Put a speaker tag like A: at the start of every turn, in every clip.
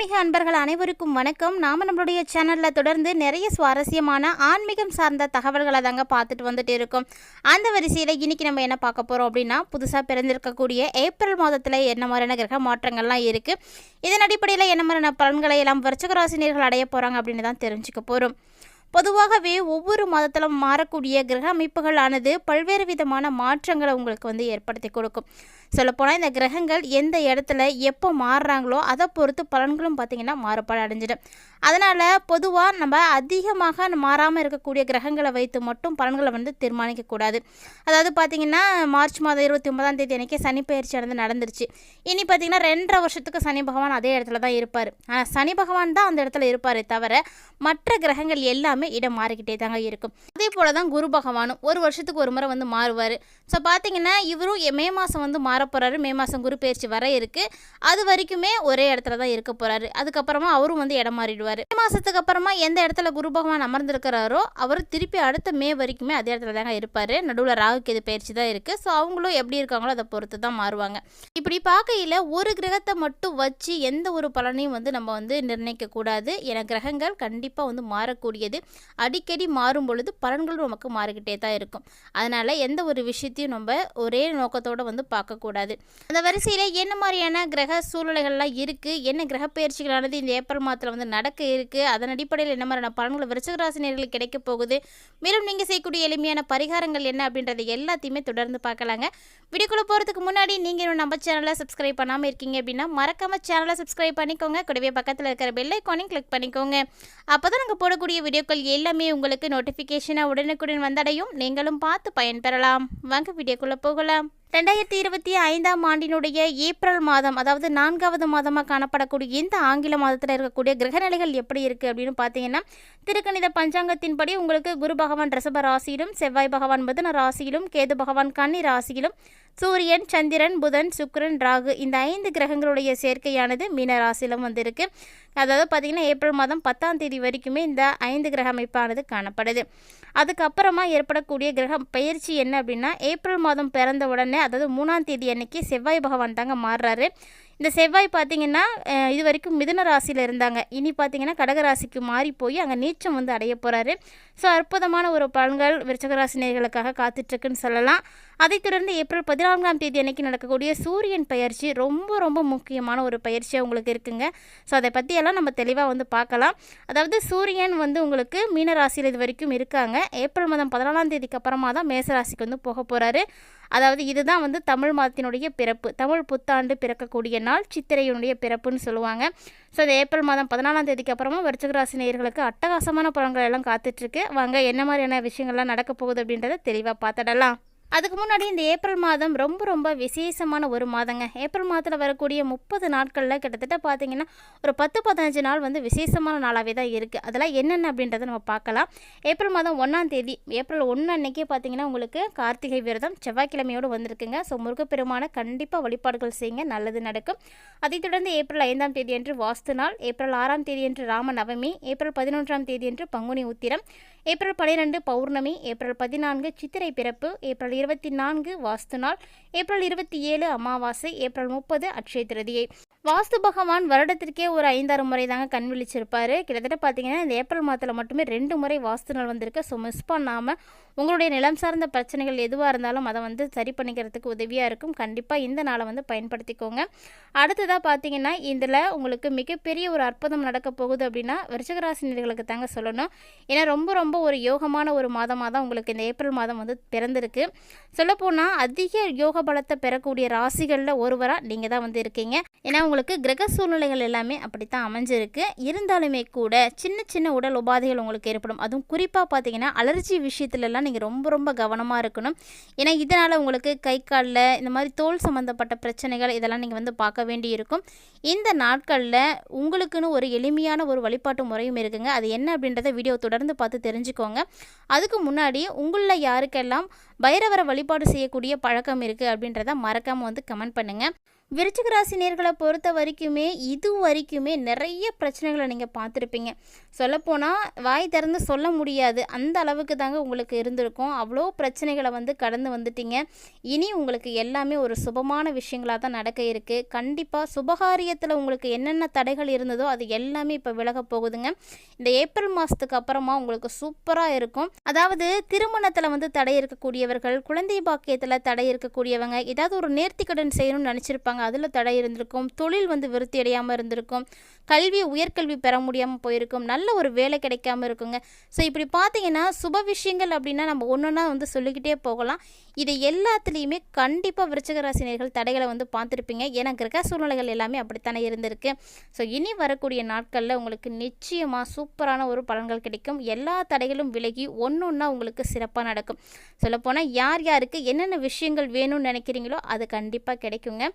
A: ஆன்மீக அன்பர்கள் அனைவருக்கும் வணக்கம். நாம் நம்மளுடைய சேனலில் தொடர்ந்து நிறைய சுவாரஸ்யமான ஆன்மீகம் சார்ந்த தகவல்களை தாங்க பார்த்துட்டு வந்துட்டு இருக்கோம். அந்த வரிசையில் இன்னைக்கு நம்ம என்ன பார்க்க போகிறோம் அப்படின்னா புதுசாக பிறந்திருக்கக்கூடிய ஏப்ரல் மாதத்தில் என்ன மாதிரியான கிரக மாற்றங்கள்லாம் இருக்குது இதன் அடிப்படையில் என்ன மாதிரியான பலன்களை எல்லாம் வருச்சகராசினியர்கள் அடைய போகிறாங்க அப்படின்னு தான் தெரிஞ்சுக்க போகிறோம் பொதுவாகவே ஒவ்வொரு மாதத்திலும் மாறக்கூடிய கிரக அமைப்புகளானது பல்வேறு விதமான மாற்றங்களை உங்களுக்கு வந்து ஏற்படுத்தி கொடுக்கும். சொல்லப்போனால் இந்த கிரகங்கள் எந்த இடத்துல எப்போ மாறுறாங்களோ அதை பொறுத்து பலன்களும் பார்த்திங்கன்னா மாறுபாடு அடைஞ்சிடும். அதனால் பொதுவாக நம்ம அதிகமாக மாறாமல் இருக்கக்கூடிய கிரகங்களை வைத்து மட்டும் பலன்களை வந்து தீர்மானிக்கக்கூடாது அதாவது பார்த்திங்கன்னா மார்ச் மாதம் இருபத்தி ஒன்பதாம் தேதி அன்றைக்கி சனி அடைந்து நடந்துருச்சு. இனி பார்த்திங்கன்னா ரெண்டரை வருஷத்துக்கு சனி பகவான் அதே இடத்துல தான் இருப்பார். ஆனால் சனி பகவான் தான் அந்த இடத்துல இருப்பார் தவிர மற்ற கிரகங்கள் எல்லாமே இடம் மாறிக்கிட்டே தாங்க இருக்கும். அதே போல் தான் குரு பகவானும் ஒரு வருஷத்துக்கு ஒரு முறை வந்து மாறுவார். ஸோ பார்த்திங்கன்னா இவரும் எ- மே மாதம் வந்து மாற வரப்போகிறாரு மே மாதம் குரு பயிற்சி வர இருக்குது அது வரைக்குமே ஒரே இடத்துல தான் இருக்க போகிறாரு அதுக்கப்புறமா அவரும் வந்து இடம் மாறிடுவார். மே மாதத்துக்கு அப்புறமா எந்த இடத்துல குரு பகவான் அமர்ந்திருக்கிறாரோ அவர் திருப்பி அடுத்த மே வரைக்குமே அதே இடத்துல தாங்க இருப்பார். நடுவில் ராகு கேது பயிற்சி தான் இருக்குது ஸோ அவங்களும் எப்படி இருக்காங்களோ அதை பொறுத்து தான் மாறுவாங்க. இப்படி பார்க்கையில் ஒரு கிரகத்தை மட்டும் வச்சு எந்த ஒரு பலனையும் வந்து நம்ம வந்து நிர்ணயிக்க கூடாது. ஏன்னா கிரகங்கள் கண்டிப்பாக வந்து மாறக்கூடியது. அடிக்கடி மாறும் பொழுது பலன்களும் நமக்கு மாறிக்கிட்டே தான் இருக்கும். அதனால் எந்த ஒரு விஷயத்தையும் நம்ம ஒரே நோக்கத்தோடு வந்து பார்க்கக்கூடாது. அந்த வரிசையில் என்ன மாதிரியான கிரக சூழ்நிலைகள்லாம் இருக்குது என்ன கிரக பயிற்சிகளானது இந்த ஏப்ரல் மாதத்தில் வந்து நடக்க இருக்குது அதன் அடிப்படையில் என்ன மாதிரியான பலன்கள் விருச்சகராசினியர்களுக்கு கிடைக்க போகுது? மேலும் நீங்கள் செய்யக்கூடிய எளிமையான பரிகாரங்கள் என்ன அப்படின்றத எல்லாத்தையுமே தொடர்ந்து பார்க்கலாங்க. வீடியோக்குள்ளே போகிறதுக்கு முன்னாடி நீங்கள் இன்னும் நம்ம சேனலை சப்ஸ்கிரைப் பண்ணாமல் இருக்கீங்க அப்படின்னா மறக்காமல் சேனலை சப்ஸ்கிரைப் பண்ணிக்கோங்க. கூடவே பக்கத்தில் இருக்கிற பெல் ஐக்கானையும் கிளிக் பண்ணிக்கோங்க. அப்போ தான் நாங்கள் போடக்கூடிய வீடியோக்கள் எல்லாமே உங்களுக்கு நோட்டிஃபிகேஷனாக உடனுக்குடன் வந்தடையும். நீங்களும் பார்த்து பயன்பெறலாம். வாங்க வீடியோக்குள்ளே போகலாம். ரெண்டாயிரத்தி இருபத்தி ஐந்தாம் ஆண்டினுடைய ஏப்ரல் மாதம் அதாவது நான்காவது மாதமாக காணப்படக்கூடிய இந்த ஆங்கில மாதத்தில் இருக்கக்கூடிய கிரகநிலைகள் எப்படி இருக்குது அப்படின்னு பார்த்தீங்கன்னா திருக்கணித பஞ்சாங்கத்தின்படி உங்களுக்கு குரு பகவான் ரிஷப ராசியிலும் செவ்வாய் பகவான் மிதுன ராசியிலும் கேது பகவான் கன்னி ராசியிலும் சூரியன் சந்திரன் புதன் சுக்ரன் ராகு இந்த ஐந்து கிரகங்களுடைய சேர்க்கையானது மீன ராசியிலும் வந்திருக்கு. அதாவது பார்த்திங்கன்னா ஏப்ரல் மாதம் பத்தாம் தேதி வரைக்குமே இந்த ஐந்து கிரக அமைப்பானது காணப்படுது. அதுக்கப்புறமா ஏற்படக்கூடிய கிரக பயிற்சி என்ன அப்படின்னா ஏப்ரல் மாதம் பிறந்த உடனே அதாவது மூணாம் தேதி அன்னைக்கு செவ்வாய் பகவான் தாங்க மாறுறாரு. இந்த செவ்வாய் பார்த்தீங்கன்னா இது வரைக்கும் மிதுன ராசியில் இருந்தாங்க. இனி பார்த்தீங்கன்னா கடகராசிக்கு மாறி போய் அங்கே நீச்சம் வந்து அடைய போகிறாரு ஸோ அற்புதமான ஒரு பலன்கள் விருச்சகராசினியர்களுக்காக காத்துட்ருக்குன்னு சொல்லலாம். அதைத் தொடர்ந்து ஏப்ரல் பதினான்காம் தேதி அன்னைக்கு நடக்கக்கூடிய சூரியன் பயிற்சி ரொம்ப ரொம்ப முக்கியமான ஒரு பயிற்சியாக உங்களுக்கு இருக்குங்க. ஸோ அதை பற்றியெல்லாம் நம்ம தெளிவாக வந்து பார்க்கலாம். அதாவது சூரியன் வந்து உங்களுக்கு மீன ராசியில் இது வரைக்கும் இருக்காங்க. ஏப்ரல் மாதம் பதினாலாம் தேதிக்கு அப்புறமா தான் மேசராசிக்கு வந்து போக போகிறாரு அதாவது இதுதான் வந்து தமிழ் மாதத்தினுடைய பிறப்பு. தமிழ் புத்தாண்டு பிறக்கக்கூடிய நாள் சித்திரையினுடைய பிறப்புன்னு சொல்லுவாங்க. ஸோ இது ஏப்ரல் மாதம் பதினாலாம் தேதிக்கு அப்புறமா விருச்சகராசி நேயர்களுக்கு அட்டகாசமான பழங்கள் எல்லாம் காத்துட்ருக்கு வாங்க என்ன மாதிரியான விஷயங்கள்லாம் நடக்க போகுது அப்படின்றத தெளிவாக பார்த்துடலாம். அதுக்கு முன்னாடி இந்த ஏப்ரல் மாதம் ரொம்ப ரொம்ப விசேஷமான ஒரு மாதங்க. ஏப்ரல் மாதத்தில் வரக்கூடிய முப்பது நாட்களில் கிட்டத்தட்ட பார்த்தீங்கன்னா ஒரு பத்து பதினஞ்சு நாள் வந்து விசேஷமான நாளாகவே தான் இருக்குது அதெல்லாம் என்னென்ன அப்படின்றத நம்ம பார்க்கலாம். ஏப்ரல் மாதம் ஒன்றாம் தேதி ஏப்ரல் ஒன்று அன்னைக்கே பார்த்தீங்கன்னா உங்களுக்கு கார்த்திகை விரதம் செவ்வாய்க்கிழமையோடு வந்திருக்குங்க. ஸோ முருகப்பெருமான கண்டிப்பாக வழிபாடுகள் செய்யுங்க. நல்லது நடக்கும். அதைத் தொடர்ந்து ஏப்ரல் ஐந்தாம் தேதி அன்று வாஸ்து நாள் ஏப்ரல் ஆறாம் தேதி அன்று ராம நவமி ஏப்ரல் பதினொன்றாம் தேதி அன்று பங்குனி உத்திரம் ஏப்ரல் பன்னிரெண்டு பௌர்ணமி ஏப்ரல் பதினான்கு சித்திரை பிறப்பு ஏப்ரல் இருபத்தி நான்கு வாஸ்து நாள் ஏப்ரல் இருபத்தி ஏழு அமாவாசை ஏப்ரல் முப்பது அட்சய திருதியை. வாஸ்து பகவான் வருடத்திற்கே ஒரு ஐந்தாறு முறை தாங்க கண் விழிச்சிருப்பாரு. கிட்டத்தட்ட பார்த்தீங்கன்னா இந்த ஏப்ரல் மாதத்தில் மட்டுமே ரெண்டு முறை வாஸ்து நாள் வந்திருக்கு. ஸோ மிஸ் பண்ணாமல் உங்களுடைய நிலம் சார்ந்த பிரச்சனைகள் எதுவாக இருந்தாலும் அதை வந்து சரி பண்ணிக்கிறதுக்கு உதவியாக இருக்கும். கண்டிப்பாக இந்த நாளை வந்து பயன்படுத்திக்கோங்க. அடுத்ததாக பார்த்தீங்கன்னா இதில் உங்களுக்கு மிகப்பெரிய ஒரு அற்புதம் நடக்க போகுது அப்படின்னா விருச்சகராசினியர்களுக்கு தாங்க சொல்லணும். ஏன்னா ரொம்ப ரொம்ப ஒரு யோகமான ஒரு மாதமாக தான் உங்களுக்கு இந்த ஏப்ரல் மாதம் வந்து பிறந்திருக்கு. சொல்லப்போனால் அதிக யோக பலத்தை பெறக்கூடிய ராசிகளில் ஒருவராக நீங்கள் தான் வந்து இருக்கீங்க. ஏன்னா உங்களுக்கு கிரக சூழ்நிலைகள் எல்லாமே அப்படித்தான் அமைஞ்சிருக்கு. இருந்தாலுமே கூட சின்ன சின்ன உடல் உபாதைகள் உங்களுக்கு ஏற்படும். அதுவும் குறிப்பாக பார்த்தீங்கன்னா அலர்ஜி விஷயத்துலலாம் நீங்கள் ரொம்ப ரொம்ப கவனமாக இருக்கணும். ஏன்னா இதனால் உங்களுக்கு கை காலில் இந்த மாதிரி தோல் சம்மந்தப்பட்ட பிரச்சனைகள் இதெல்லாம் நீங்கள் வந்து பார்க்க வேண்டி இருக்கும் இந்த நாட்களில் உங்களுக்குன்னு ஒரு எளிமையான ஒரு வழிபாட்டு முறையும் இருக்குங்க. அது என்ன அப்படின்றத வீடியோ தொடர்ந்து பார்த்து தெரிஞ்சுக்கோங்க. அதுக்கு முன்னாடி உங்களில் யாருக்கெல்லாம் பைரவர வழிபாடு செய்யக்கூடிய பழக்கம் இருக்குது அப்படின்றத மறக்காமல் வந்து கமெண்ட் பண்ணுங்கள் விருச்சிக ராசி நேர்களை பொறுத்த வரைக்குமே இது வரைக்குமே நிறைய பிரச்சனைகளை நீங்கள் பார்த்துருப்பீங்க. சொல்லப்போனால் வாய் திறந்து சொல்ல முடியாது. அந்த அளவுக்கு தாங்க உங்களுக்கு இருந்திருக்கும். அவ்வளோ பிரச்சனைகளை வந்து கடந்து வந்துட்டீங்க. இனி உங்களுக்கு எல்லாமே ஒரு சுபமான விஷயங்களாக தான் நடக்க இருக்குது கண்டிப்பாக சுபகாரியத்தில் உங்களுக்கு என்னென்ன தடைகள் இருந்ததோ அது எல்லாமே இப்போ விலக போகுதுங்க. இந்த ஏப்ரல் மாதத்துக்கு அப்புறமா உங்களுக்கு சூப்பராக இருக்கும். அதாவது திருமணத்தில் வந்து தடை இருக்கக்கூடியவர்கள் குழந்தை பாக்கியத்தில் தடை இருக்கக்கூடியவங்க ஏதாவது ஒரு நேர்த்திக்கடன் செய்யணும்னு நினச்சிருப்பாங்க. அதில் தடை இருந்திருக்கும். தொழில் வந்து விருத்தி அடையாமல் இருந்திருக்கும். கல்வி உயர்கல்வி பெற முடியாமல் போயிருக்கும். நல்ல ஒரு வேலை கிடைக்காம இருக்குங்க. ஸோ இப்படி பார்த்தீங்கன்னா சுப விஷயங்கள் அப்படின்னா நம்ம ஒன்றுனா வந்து சொல்லிக்கிட்டே போகலாம். இது எல்லாத்துலேயுமே கண்டிப்பாக விருச்சக ராசினியர்கள் தடைகளை வந்து பார்த்துருப்பீங்க. ஏன்னா கிரக சூழ்நிலைகள் எல்லாமே அப்படித்தானே இருந்திருக்கு. ஸோ இனி வரக்கூடிய நாட்களில் உங்களுக்கு நிச்சயமாக சூப்பரான ஒரு பலன்கள் கிடைக்கும். எல்லா தடைகளும் விலகி ஒன்று ஒன்றா உங்களுக்கு சிறப்பாக நடக்கும். சொல்லப்போனால் யார் யாருக்கு என்னென்ன விஷயங்கள் வேணும்னு நினைக்கிறீங்களோ அது கண்டிப்பாக கிடைக்குங்க.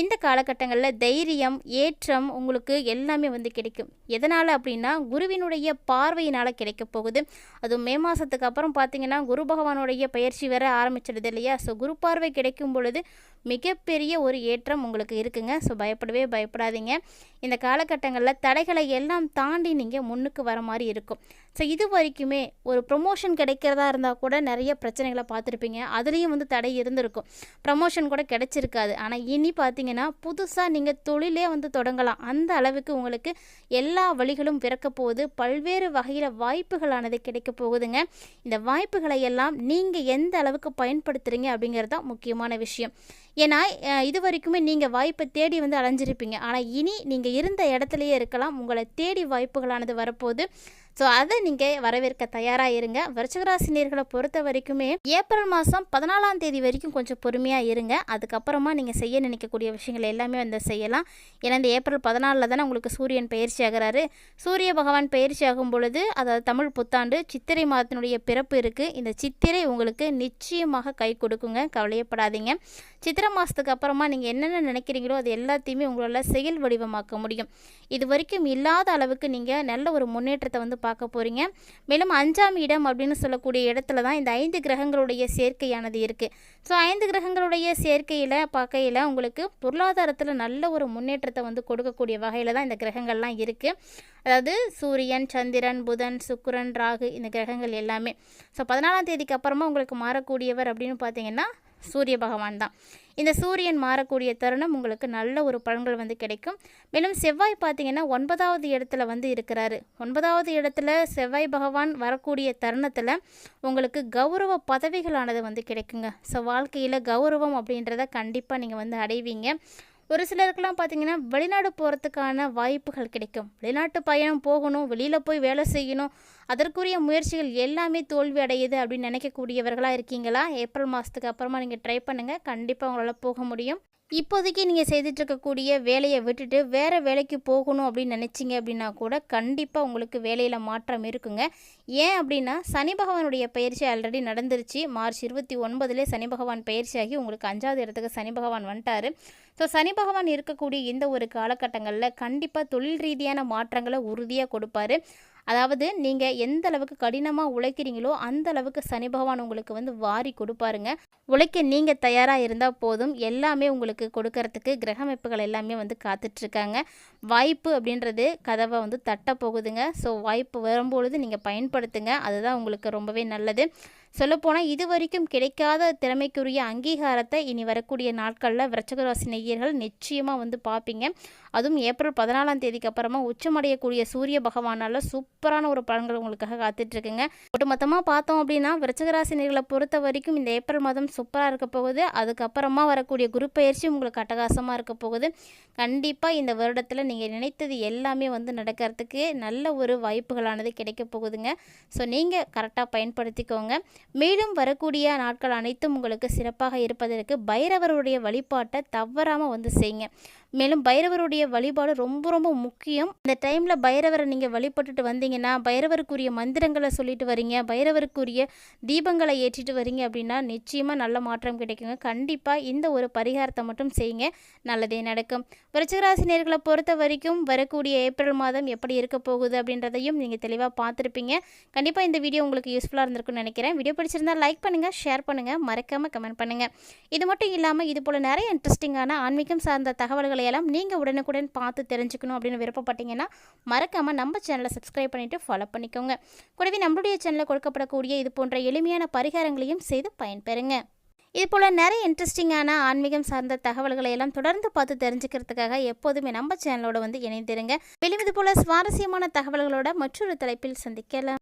A: இந்த காலகட்டங்களில் தைரியம் ஏற்றம் உங்களுக்கு எல்லாமே வந்து கிடைக்கும். எதனால் அப்படின்னா குருவினுடைய பார்வையினால் கிடைக்க போகுது. அதுவும் மே மாதத்துக்கு அப்புறம் பார்த்தீங்கன்னா குரு பகவானுடைய பயிற்சி வேற ஆரம்பிச்சிடுது இல்லையா? ஸோ குரு பார்வை கிடைக்கும் பொழுது மிகப்பெரிய ஒரு ஏற்றம் உங்களுக்கு இருக்குங்க. ஸோ பயப்படவே பயப்படாதீங்க. இந்த காலகட்டங்களில் தடைகளை எல்லாம் தாண்டி நீங்கள் முன்னுக்கு வர மாதிரி இருக்கும். ஸோ இது வரைக்குமே ஒரு ப்ரொமோஷன் கிடைக்கிறதா இருந்தால் கூட நிறைய பிரச்சனைகளை பார்த்துருப்பீங்க. அதுலேயும் வந்து தடை இருந்திருக்கும். ப்ரமோஷன் கூட கிடைச்சிருக்காது. ஆனால் இனி பார்த்து பார்த்தீங்கன்னா புதுசாக நீங்கள் தொழிலே வந்து தொடங்கலாம். அந்த அளவுக்கு உங்களுக்கு எல்லா வழிகளும் பிறக்க போகுது. பல்வேறு வகையில் வாய்ப்புகளானது கிடைக்க போகுதுங்க. இந்த வாய்ப்புகளை எல்லாம் நீங்கள் எந்த அளவுக்கு பயன்படுத்துகிறீங்க அப்படிங்கிறது தான் முக்கியமான விஷயம். ஏன்னா இது வரைக்குமே நீங்கள் வாய்ப்பை தேடி வந்து அலைஞ்சிருப்பீங்க. ஆனால் இனி நீங்கள் இருந்த இடத்துலையே இருக்கலாம். உங்களை தேடி வாய்ப்புகளானது வரப்போகுது. ஸோ அதை நீங்கள் வரவேற்க தயாராக இருங்க. விருச்சகராசினியர்களை பொறுத்த வரைக்குமே ஏப்ரல் மாதம் பதினாலாம் தேதி வரைக்கும் கொஞ்சம் பொறுமையாக இருங்க. அதுக்கப்புறமா நீங்கள் செய்ய நினைக்கக்கூடிய விஷயங்கள் எல்லாமே வந்து செய்யலாம். ஏன்னா இந்த ஏப்ரல் பதினாலில் தானே உங்களுக்கு சூரியன் பயிற்சி ஆகிறாரு. சூரிய பகவான் பயிற்சி ஆகும் பொழுது அதாவது தமிழ் புத்தாண்டு சித்திரை மாதத்தினுடைய பிறப்பு இருக்குது இந்த சித்திரை உங்களுக்கு நிச்சயமாக கை கொடுக்குங்க. கவலையப்படாதீங்க. சித்திரை மாதத்துக்கு அப்புறமா நீங்கள் என்னென்ன நினைக்கிறீங்களோ அது எல்லாத்தையுமே உங்களால் செயல் வடிவமாக்க முடியும். இது வரைக்கும் இல்லாத அளவுக்கு நீங்கள் நல்ல ஒரு முன்னேற்றத்தை வந்து பார்க்க போகிறீங்க மேலும் அஞ்சாம் இடம் அப்படின்னு சொல்லக்கூடிய இடத்துல தான் இந்த ஐந்து கிரகங்களுடைய சேர்க்கையானது இருக்குது ஸோ ஐந்து கிரகங்களுடைய சேர்க்கையில் பார்க்கையில் உங்களுக்கு பொருளாதாரத்தில் நல்ல ஒரு முன்னேற்றத்தை வந்து கொடுக்கக்கூடிய வகையில் தான் இந்த கிரகங்கள்லாம் இருக்குது அதாவது சூரியன் சந்திரன் புதன் சுக்கரன் ராகு இந்த கிரகங்கள் எல்லாமே. ஸோ பதினாலாம் தேதிக்கு அப்புறமா உங்களுக்கு மாறக்கூடியவர் அப்படின்னு பார்த்தீங்கன்னா சூரிய பகவான் தான். இந்த சூரியன் மாறக்கூடிய தருணம் உங்களுக்கு நல்ல ஒரு பலன்கள் வந்து கிடைக்கும். மேலும் செவ்வாய் பார்த்தீங்கன்னா ஒன்பதாவது இடத்துல வந்து இருக்கிறாரு. ஒன்பதாவது இடத்துல செவ்வாய் பகவான் வரக்கூடிய தருணத்தில் உங்களுக்கு கௌரவ பதவிகளானது வந்து கிடைக்குங்க. ஸோ வாழ்க்கையில் கௌரவம் அப்படின்றத கண்டிப்பாக நீங்கள் வந்து அடைவீங்க. ஒரு சிலருக்கெல்லாம் பார்த்தீங்கன்னா வெளிநாடு போகிறதுக்கான வாய்ப்புகள் கிடைக்கும். வெளிநாட்டு பயணம் போகணும் வெளியில் போய் வேலை செய்யணும் அதற்குரிய முயற்சிகள் எல்லாமே தோல்வி அடையுது அப்படின்னு நினைக்கக்கூடியவர்களாக இருக்கீங்களா? ஏப்ரல் மாதத்துக்கு அப்புறமா நீங்கள் ட்ரை பண்ணுங்கள் கண்டிப்பாக உங்களால் போக முடியும். இப்போதைக்கு நீங்கள் செய்துட்ருக்கக்கூடிய வேலையை விட்டுட்டு வேறு வேலைக்கு போகணும் அப்படின்னு நினச்சிங்க அப்படின்னா கூட கண்டிப்பாக உங்களுக்கு வேலையில் மாற்றம் இருக்குங்க. ஏன் அப்படின்னா சனி பகவானுடைய பயிற்சி ஆல்ரெடி நடந்துருச்சு. மார்ச் இருபத்தி ஒன்பதுலேயே சனி பகவான் பயிற்சியாகி உங்களுக்கு அஞ்சாவது இடத்துக்கு சனி பகவான் வந்துட்டார். ஸோ சனி பகவான் இருக்கக்கூடிய இந்த ஒரு காலகட்டங்களில் கண்டிப்பாக தொழில் ரீதியான மாற்றங்களை உறுதியாக கொடுப்பாரு. அதாவது நீங்கள் எந்த அளவுக்கு கடினமாக உழைக்கிறீங்களோ அந்த அளவுக்கு சனி பகவான் உங்களுக்கு வந்து வாரி கொடுப்பாருங்க. உழைக்க நீங்கள் தயாராக இருந்தால் போதும். எல்லாமே உங்களுக்கு கொடுக்கறதுக்கு கிரக அமைப்புகள் எல்லாமே வந்து காத்துட்ருக்காங்க. வாய்ப்பு அப்படின்றது கதவை வந்து தட்ட போகுதுங்க ஸோ வாய்ப்பு வரும்பொழுது நீங்கள் பயன்படுத்துங்க. அதுதான் உங்களுக்கு ரொம்பவே நல்லது. சொல்லப்போனால் இது வரைக்கும் கிடைக்காத திறமைக்குரிய அங்கீகாரத்தை இனி வரக்கூடிய நாட்களில் விருச்சகராசி நெய்யர்கள் நிச்சயமாக வந்து பார்ப்பீங்க அதுவும் ஏப்ரல் பதினாலாம் தேதிக்கு அப்புறமா உச்சமடையக்கூடிய சூரிய பகவானால் சூப்பரான ஒரு பலன்கள் உங்களுக்காக காத்துட்ருக்குங்க. ஒட்டுமொத்தமாக பார்த்தோம் அப்படின்னா விருச்சகராசினியர்களை பொறுத்த வரைக்கும் இந்த ஏப்ரல் மாதம் சூப்பராக இருக்க போகுது. அதுக்கப்புறமா வரக்கூடிய குரு பயிற்சி உங்களுக்கு அட்டகாசமாக இருக்க போகுது. கண்டிப்பாக இந்த வருடத்தில் நீங்கள் நினைத்தது எல்லாமே வந்து நடக்கிறதுக்கு நல்ல ஒரு வாய்ப்புகளானது கிடைக்க போகுதுங்க. ஸோ நீங்கள் கரெக்டாக பயன்படுத்திக்கோங்க. மேலும் வரக்கூடிய நாட்கள் அனைத்தும் உங்களுக்கு சிறப்பாக இருப்பதற்கு பைரவருடைய வழிபாட்டை தவறாமல் வந்து செய்யுங்க. மேலும் பைரவருடைய வழிபாடு ரொம்ப ரொம்ப முக்கியம். இந்த டைமில் பைரவரை நீங்கள் வழிபட்டுட்டு வந்தீங்கன்னா பைரவருக்குரிய மந்திரங்களை சொல்லிட்டு வரீங்க பைரவருக்குரிய தீபங்களை ஏற்றிட்டு வரீங்க அப்படின்னா நிச்சயமாக நல்ல மாற்றம் கிடைக்குங்க. கண்டிப்பாக இந்த ஒரு பரிகாரத்தை மட்டும் செய்யுங்க. நல்லதே நடக்கும். விருச்சகராசி நேர்களை பொறுத்த வரைக்கும் வரக்கூடிய ஏப்ரல் மாதம் எப்படி இருக்க போகுது அப்படின்றதையும் நீங்கள் தெளிவாக பார்த்துருப்பீங்க. கண்டிப்பாக இந்த வீடியோ உங்களுக்கு யூஸ்ஃபுல்லாக இருந்திருக்கும்னு நினைக்கிறேன். வீடியோ பிடிச்சிருந்தா லைக் பண்ணுங்கள் ஷேர் பண்ணுங்கள் மறக்காமல் கமெண்ட் பண்ணுங்கள் இது மட்டும் இல்லாமல் இது போல் நிறைய இன்ட்ரெஸ்டிங்கான ஆன்மீகம் சார்ந்த தகவல்களை எல்லாம் நீங்கள் உடனுக்குடன் பார்த்து தெரிஞ்சுக்கணும் அப்படின்னு விருப்பப்பட்டீங்கன்னா மறக்காமல் நம்ம சேனலை சப்ஸ்கிரைப் பண்ணிவிட்டு ஃபாலோ பண்ணிக்கோங்க. கூடவே நம்மளுடைய சேனலில் கொடுக்கப்படக்கூடிய இது போன்ற எளிமையான பரிகாரங்களையும் செய்து பயன்பெறுங்க. இது போல் நிறைய இன்ட்ரெஸ்டிங்கான ஆன்மீகம் சார்ந்த தகவல்களை எல்லாம் தொடர்ந்து பார்த்து தெரிஞ்சுக்கிறதுக்காக எப்போதுமே நம்ம சேனலோட வந்து இணைந்திருங்க. மேலும் இது போல் சுவாரஸ்யமான தகவல்களோட மற்றொரு தலைப்பில் சந்திக்கலாம்.